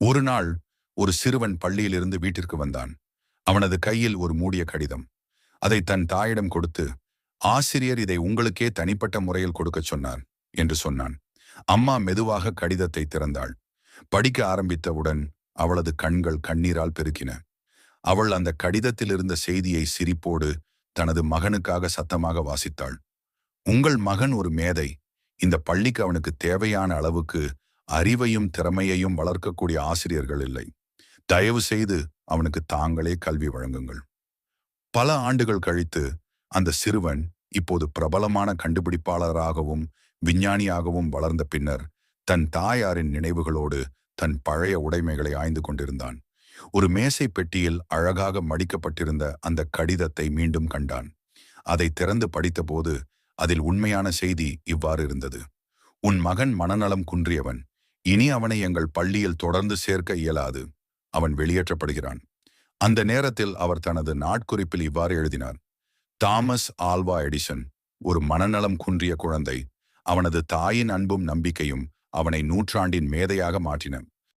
ஒரு நாள் ஒரு சிறுவன் பள்ளியிலிருந்து வீட்டிற்கு வந்தான். அவனது கையில் ஒரு மூடிய கடிதம். அதை தன் தாயிடம் கொடுத்து ஆசிரியர் இதை உங்களுக்கே தனிப்பட்ட முறையில் கொடுக்கச் சொன்னார் என்று சொன்னான். அம்மா மெதுவாக கடிதத்தை திறந்தாள். படிக்க ஆரம்பித்தவுடன் அவளது கண்கள் கண்ணீரால் பெருக்கின அவள் அந்த கடிதத்தில் இருந்த செய்தியை சிரிப்போடு தனது மகனுக்காக சத்தமாக வாசித்தாள். உங்கள் மகன் ஒரு மேதை. இந்த பள்ளிக்கு அவனுக்கு தேவையான அளவுக்கு அறிவையும் திறமையையும் வளர்க்கக்கூடிய ஆசிரியர்கள் இல்லை. தயவு செய்து அவனுக்கு தாங்களே கல்வி வழங்குங்கள். பல ஆண்டுகள் கழித்து அந்த சிறுவன் இப்போது பிரபலமான கண்டுபிடிப்பாளராகவும் விஞ்ஞானியாகவும் வளர்ந்த பின்னர் தன் தாயாரின் நினைவுகளோடு தன் பழைய உடைமைகளை ஆய்ந்து கொண்டிருந்தான். ஒரு மேசை பெட்டியில் அழகாக மடிக்கப்பட்டிருந்த அந்த கடிதத்தை மீண்டும் கண்டான். அதை திறந்து படித்தபோது அதில் உண்மையான செய்தி இவ்வாறு இருந்தது. உன் மகன் மனநலம் குன்றியவன். இனி அவனை எங்கள் பள்ளியில் தொடர்ந்து சேர்க்க இயலாது. அவன் வெளியேற்றப்படுகிறான். அந்த நேரத்தில் அவர் தனது நாட்குறிப்பில் இவ்வாறு எழுதினார். தாமஸ் ஆல்வா எடிசன் ஒரு மனநலம் குன்றிய குழந்தை. அவனது தாயின் அன்பும் நம்பிக்கையும் அவனை நூற்றாண்டின் மேதையாக மாற்றின.